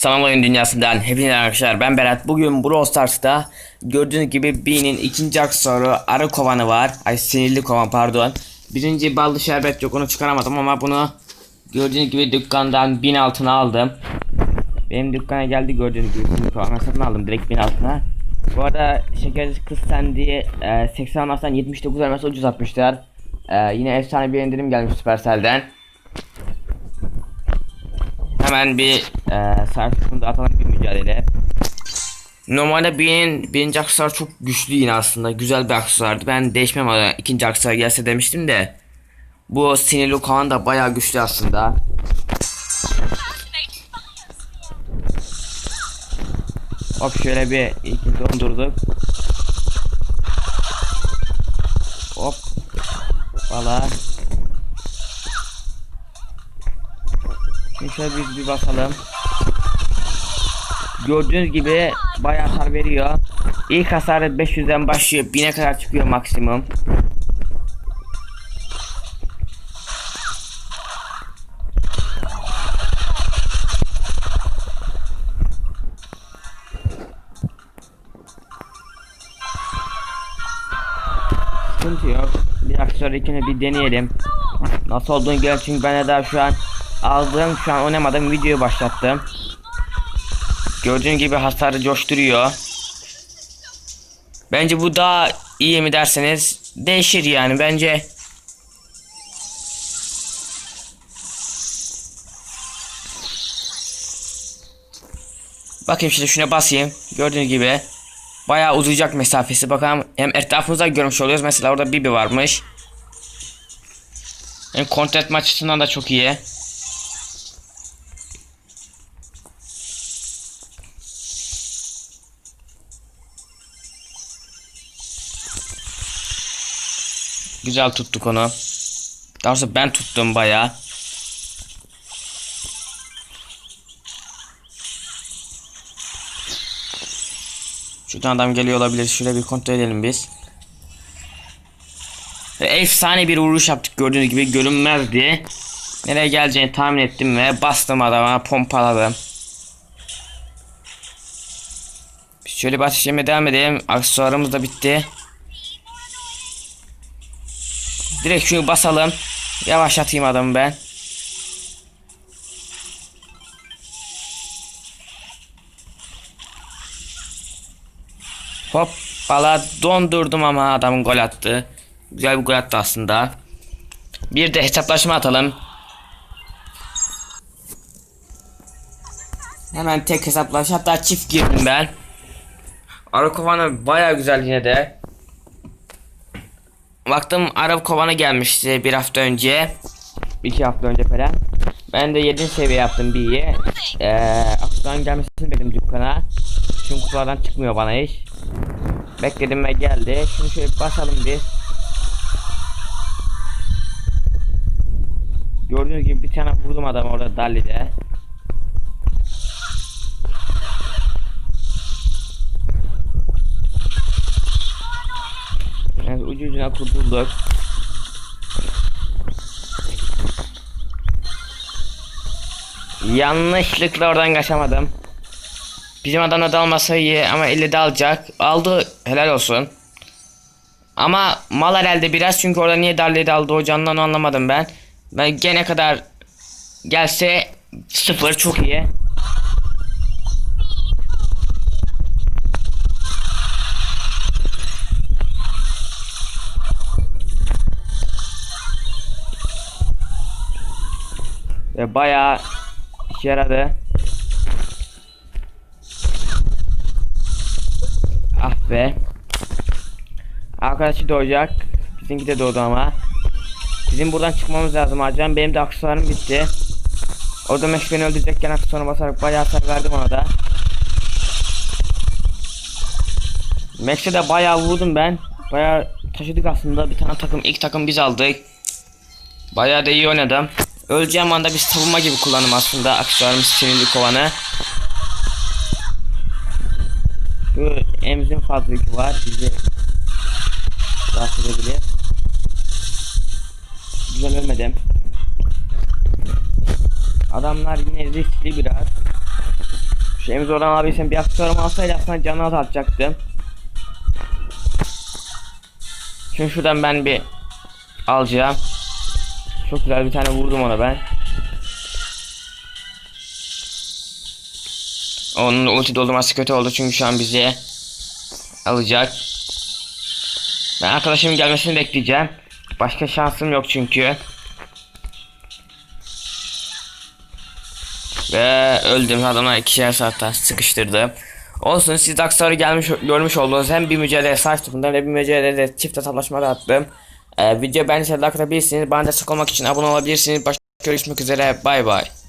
Sanal oyun dünyasından hepinize arkadaşlar ben Berat. Bugün Brawl Stars'ta gördüğünüz gibi B'nin ikinci aksesuarı arı kovanı var. Ay sinirli kovan pardon. Birinci ballı şerbet yok onu çıkaramadım ama bunu gördüğünüz gibi dükkandan 1000 altına aldım. Benim dükkana geldi gördüğünüz gibi sinirli kovan satın aldım direkt 1000 altına. Bu arada şekerci kız sen diye e, 80 almazsan 79 vermesi ucuz atmışlar. E, yine efsane bir indirim gelmiş Supercell'den. Hemen bir e, da atalım bir mücadele. Normalde birinin birinci aksesuar çok güçlü yine aslında. Güzel bir aksesuardı. Ben değişmem ama ikinci aksesuar gelse demiştim de. Bu sinirli Kaan da bayağı güçlü aslında. Hop şöyle bir ilk dondurduk. Hop. Valla. Şöyle bir, bir bakalım. Gördüğünüz gibi bayağı hasar veriyor. İlk hasarı 500'den başlıyor. 1000'e kadar çıkıyor maksimum. Sıkıntı yok. Bir aksesuar ikini bir deneyelim. Nasıl olduğunu gör çünkü ben de daha şu an aldığım şu an oynamadım videoyu başlattım. Gördüğün gibi hasarı coşturuyor. Bence bu daha iyi mi derseniz değişir yani bence. Bakayım şimdi şuna basayım. Gördüğünüz gibi bayağı uzayacak mesafesi. Bakalım hem etrafımızda görmüş oluyoruz. Mesela orada Bibi varmış. Hem etme açısından da çok iyi. Güzel tuttuk onu. Daha sonra ben tuttum bayağı. Şuradan adam geliyor olabilir. Şöyle bir kontrol edelim biz. Efsane bir vuruş yaptık gördüğünüz gibi görünmezdi. Nereye geleceğini tahmin ettim ve bastım adama pompaladım. Şöyle yemeye devam edelim. Aksesuarımız da bitti. Direkt şunu basalım. Yavaşlatayım adamı ben. Hop bala dondurdum ama adam gol attı. Güzel bir gol attı aslında. Bir de hesaplaşma atalım. Hemen tek hesaplaşma hatta çift girdim ben. Arı kovanı baya güzel yine de. Baktım Arap kovanı gelmişti bir hafta önce. iki hafta önce falan. Ben de 7. seviye yaptım B'yi. Ee, Aksu'dan gelmesini benim dükkana. Çünkü kutulardan çıkmıyor bana hiç. Bekledim ve geldi. Şunu şöyle basalım bir. Gördüğünüz gibi bir tane vurdum adam orada Dali'de. Ucuna kurtulduk. Yanlışlıkla oradan kaçamadım. Bizim adamla dalmasa iyi ama elle de alacak. Aldı helal olsun. Ama mal herhalde biraz çünkü orada niye darlayı daldı o canından anlamadım ben. Ben gene kadar gelse sıfır çok iyi. Ve bayağı işe yaradı. Ah be. Arkadaşı doğacak. Bizimki de doğdu ama. Bizim buradan çıkmamız lazım acilen. Benim de aksesuarım bitti. Orada Max beni öldürecekken aksesuarına basarak bayağı hasar verdim ona da. Max'e de bayağı vurdum ben. Bayağı taşıdık aslında. Bir tane takım ilk takım biz aldık. Bayağı da iyi oynadım. Öleceğim anda bir savunma gibi kullanım aslında aksesuarımız sinirli kovanı. Şu emzin fazla var bizi rahatsız edebilir. Güzel ölmedim. Adamlar yine riskli biraz. Şeyimiz oradan abi sen bir aksesuarım alsaydı aslında canını azaltacaktım. Şimdi şuradan ben bir alacağım. Çok güzel bir tane vurdum ona ben. Onun ulti doldurması kötü oldu çünkü şu an bizi alacak. Ben arkadaşımın gelmesini bekleyeceğim. Başka şansım yok çünkü. Ve öldüm adamlar ikişer saatten sıkıştırdım. Olsun siz Daxar'ı gelmiş görmüş oldunuz. Hem bir mücadele saç topundan hem bir mücadelede çift hesaplaşmada attım. Ee, video beğendiyseniz like atabilirsiniz. Bana destek olmak için abone olabilirsiniz. Başka görüşmek üzere. Bay bay.